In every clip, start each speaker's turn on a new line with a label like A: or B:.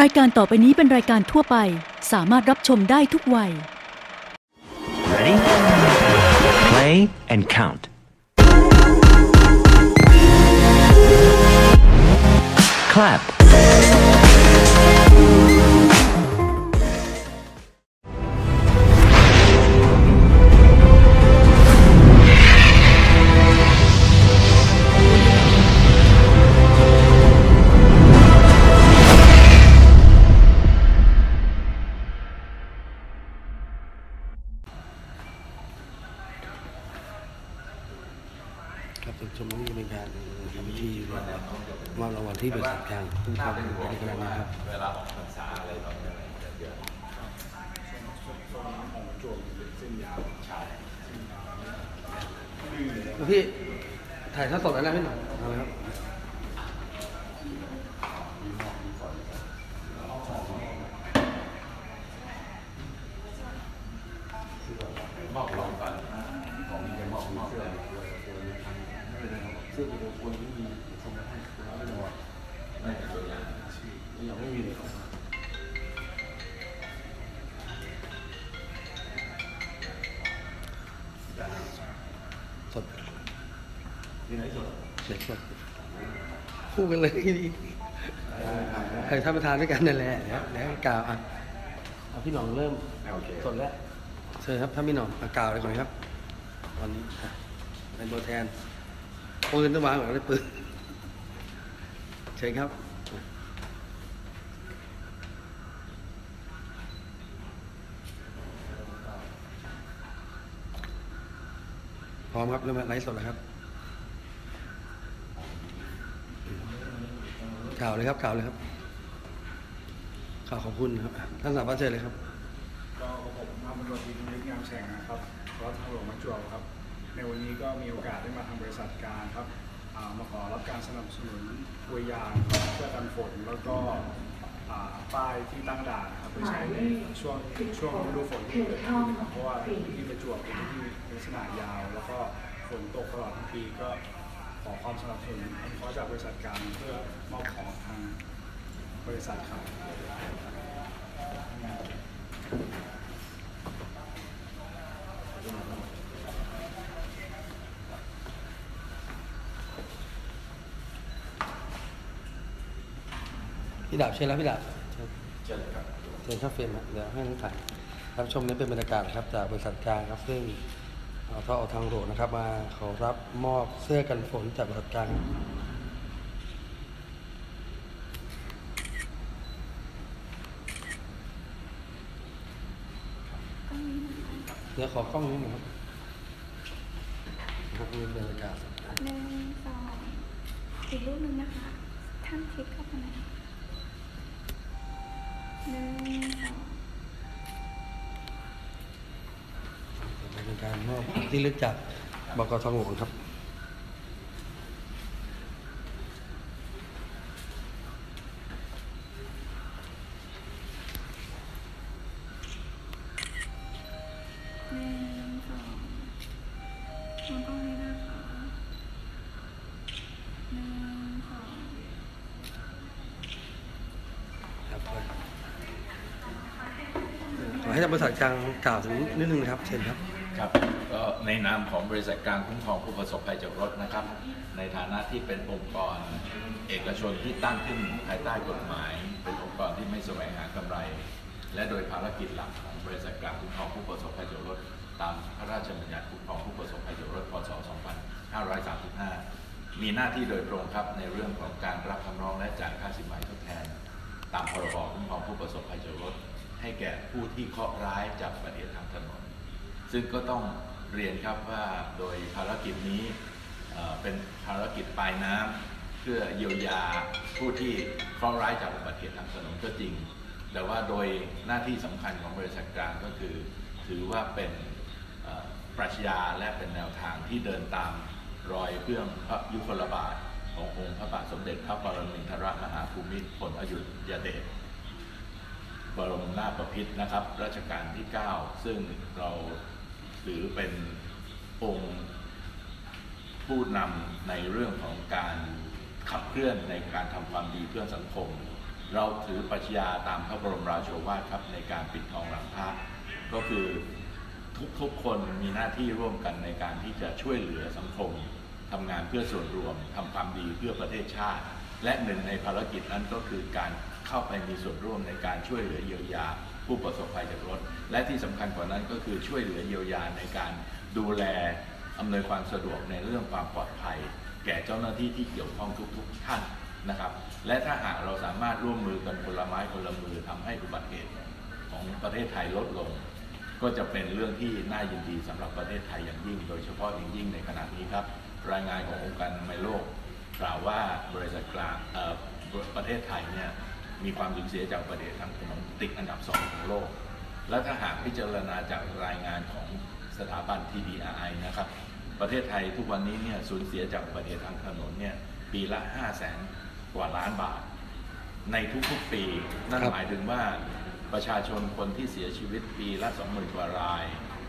A: รายการต่อไปนี้เป็นรายการทั่วไป สามารถรับชมได้ทุกวัย
B: Ready? Play and count. Clap.
C: มอบรางวัลที่บริษัทกลางคุ้มครองในครั้งนี้ครับ
D: เวลาออกพรรษาอะไรแบบนี้
C: พี่ถ่ายทอดสดอะไรพี่หน่อยเอาเลยครับ
D: ที่ไหนสุด
C: เสียงสดคู่กันเลยทีนี้ใครท่านประธานด้วยกันนั่นแหละแล้วแล้วกล่าวอะเอาพี่หน่องเริ่ม
D: โอเค
C: สดแล้วเชิญครับท่านพี่หน่องอะกล่าวเลยก่อนครับวันนี้อะเป็นตัวแทนโอ้ยต้องวางก่อนเลยปืนเชิญครับพร้อมครับเริ่มไลฟ์สดแล้วครับ ข่าวเลยครับข่าวเลยครับข่าวขอบคุณครับท่านสารวเชิญเลยครับ
E: ก็ผมทำตำรวจดีนิดงามแฉ่งนะครับรถทางหลวงมาจวบครับ ในวันนี้ก็มีโอกาสได้มาทำบริษัทการครับมาขอรับการสนับสนุนตัวยางเพื่อกันฝนแล้วก็ป้ายที่ตั้งด่านครับเพื่อใช้ในช่วงช่วงฤดูฝนที่เกิดขึ้นนะครับเพราะว่าที่ประจวบเป็นที่ลักษณะยาว แล้วก็ฝนตกตลอดทั้งปีก็ ขอความสนับสนุนอนุเคราะห์จากบริษัทการเพื่อมอบของทางบริษัทครับ
C: พี่ดาบเชิญแล้วพี่ดาบเชิญ
D: เชิญครับ
C: เชิญเข้าเฟรมครับเดี๋ยวให้น้องถ่ายรับชมนี้เป็นบรรยากาศครับจากบริษัทกลางครับซึ่ง เอาอเอาทางหลวงนะครับ มาขอรับมอบเสื้อกันฝนจากบริษัทกลางครับเดี๋ยวขอกล้องนี้หน่อยครับนะครับนี่เป็นบรรยากาศ
F: หนึ่งสองอีกรูปหนึ่งนะคะ ท่านคลิกเข้าไปไหนหนึ่งสอง
C: เป็นการมอบ ที่ลึกจากบกทองหลวงครับ
F: หนึ่งสองมองกล้องนี้นะคะหนึ่งสอง
C: ครับขอให้ท่านบริษัทกลางกล่าวถึงนิดนึงนะครับเชิญครับ
D: ครับก็ในนามของบริษัทกางคุ้มครองผู้ประสบภัยจากรถนะครับ ในฐานะที่เป็นองค์กรเอกชนที่ตั้งขึ้นภายใต้กฎหมาย เป็นองค์กรที่ไม่แสวงหากำไร และโดยภารกิจหลักของบริษัทกางคุ้มครองผู้ประสบภัยจากรถ ตามพระราชบัญญัติคุ้มครองผู้ประสบภัยจากรถพศ 2535 มีหน้าที่โดยตรงครับในเรื่องของการรับคำร้องและจ่ายค่าสินไหมทดแทน ตามพรบคุ้มครองผู้ประสบภัยจากรถ ให้แก่ผู้ที่เคราะห์ร้ายจากอุบัติเหตุทางถนน ซึ่งก็ต้องเรียนครับว่าโดยภารกิจนี้เป็นภารกิจปลายน้ำเพื่อเยียวยาผู้ที่เคราะห์ร้ายจากอุบัติเหตุทางถนนก็จริง แต่ว่าโดยหน้าที่สำคัญของบริษัทกลางก็คือ ถือว่าเป็นปรัชญาและเป็นแนวทางที่เดินตามรอยเบื้องพระยุคลบาทขององค์พระบาทสมเด็จพระปรมินทรมหาภูมิพลอดุลยเดชบรมนาถบพิตรนะครับรัชกาลที่ 9 ซึ่งเรา ถือเป็นองค์ผู้นำในเรื่องของการขับเคลื่อนในการทำความดีเพื่อสังคม เราถือปัชญาตามพระบรมราโชวาทครับในการปิดทองหลังพระก็คือทุกๆคนมีหน้าที่ร่วมกันในการที่จะช่วยเหลือสังคมทำงานเพื่อส่วนรวมทำความดีเพื่อประเทศชาติ และหนึ่งในภารกิจนั้นก็คือการเข้าไปมีส่วนร่วมในการช่วยเหลือเยียวยา ผู้ประสบภัยจากรถ และที่สำคัญกว่านั้นก็คือช่วยเหลือเยียวยาในการดูแลอำนวยความสะดวกในเรื่องความปลอดภัย แก่เจ้าหน้าที่ที่เกี่ยวข้องทุก ๆ ท่านนะครับ และถ้าหากเราสามารถร่วมมือกันคนละไม้คนละมือทำให้อุบัติเหตุของประเทศไทยลดลง ก็จะเป็นเรื่องที่น่ายินดีสำหรับประเทศไทยอย่างยิ่ง โดยเฉพาะอย่างยิ่งในขณะนี้ครับ รายงานขององค์การอนามัยโลกกล่าวว่าบริษัทกลางประเทศไทยเนี่ย มีความสูญเสียจากอุบัติเหตุทางถนนติดอันดับสองของโลก และถ้าหากพิจารณาจากรายงานของสถาบัน TDI นะครับ ประเทศไทยทุกวันนี้เนี่ยสูญเสียจากอุบัติเหตุทางถนนเนี่ยปีละ 5 0 0แสนกว่าล้านบาท ในทุกๆปี นั่น
C: ครับ
D: หมายถึงว่าประชาชนคนที่เสียชีวิตปีละ 20,000 กว่าราย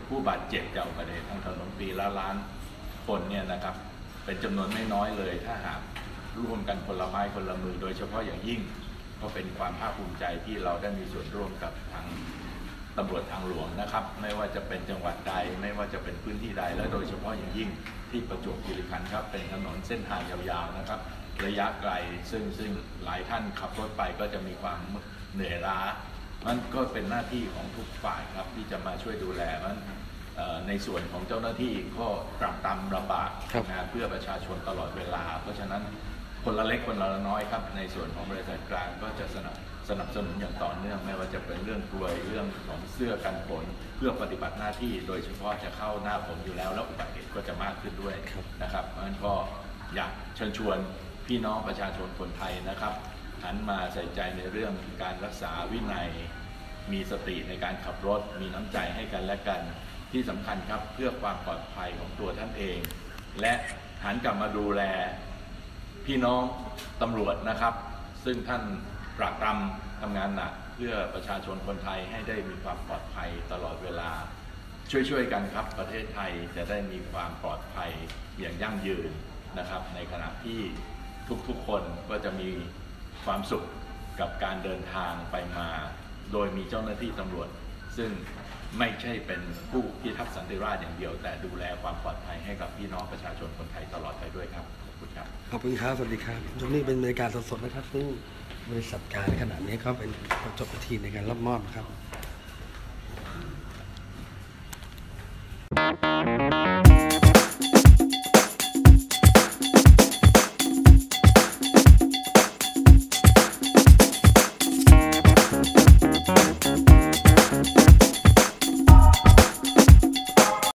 D: ผู้บาดเจ็บจากอุบัติเหตุทางถนนปีละล้านคนเนี่ยนะครับเป็นจำนวนไม่น้อยเลย ถ้าหากร่วมกันคนละไม้คนละมือ โดยเฉพาะอย่างยิ่ง ก็เป็นความภาคภูมิใจที่เราได้มีส่วนร่วมกับทางตำรวจทางหลวงนะครับ ไม่ว่าจะเป็นจังหวัดใด ไม่ว่าจะเป็นพื้นที่ใด และโดยเฉพาะอย่างยิ่งที่ประจวบคีรีขันธ์ครับ เป็นถนนเส้นทางยาวๆนะครับ ระยะไกลซึ่งซึ่งหลายท่านขับรถไปก็จะมีความเหนื่อยล้ามันก็เป็นหน้าที่ของทุกฝ่ายครับที่จะมาช่วยดูแลมันเอ่อในส่วนของเจ้าหน้าที่ก็ปรับตามลำบาก
C: ครับ
D: นะเพื่อประชาชนตลอดเวลา เพราะฉะนั้น คนละเล็กคนละน้อยครับ ในส่วนของบริษัทกลางก็จะสนับสนับสนุนอย่างต่อเนื่องไม่ว่าจะเป็นเรื่องกลวยเรื่องของเสื้อกันฝนเพื่อปฏิบัติหน้าที่ โดยเฉพาะจะเข้าหน้าฝนอยู่แล้ว แล้วอุบัติเหตุก็จะมากขึ้นด้วย
C: ครับ
D: นะครับเพราะฉะนั้นก็อยากเชิญชวนพี่น้องประชาชนคนไทยนะครับหันมาใส่ใจในเรื่องการรักษาวินัย มีสติในการขับรถ มีน้ำใจให้กันและกันที่สำคัญครับเพื่อความปลอดภัยของตัวท่านเอง และหันกลับมาดูแล พี่น้องตำรวจนะครับ ซึ่งท่านปราบปรำทำงานหนักเพื่อประชาชนคนไทยให้ได้มีความปลอดภัยตลอดเวลา ช่วยๆกันครับ ประเทศไทยจะได้มีความปลอดภัยอย่างยั่งยืนนะครับ ในขณะที่ทุกๆคนก็จะมีความสุขกับการเดินทางไปมา โดยมีเจ้าหน้าที่ตำรวจ ซึ่ง ไม่ใช่เป็นผู้พิทักษ์สันติราษฎร์อย่างเดียว แต่ดูแลความปลอดภัยให้กับพี่น้องประชาชนคนไทยตลอดไปด้วยครับ ขอบคุณครับ
C: ขอบคุณครับ สวัสดีครับตรงนี้เป็นบรรยากาศสดๆนะครับซึ่งบริษัทการขณะนี้ก็เป็นจบพิธีในการรับมอบนครับ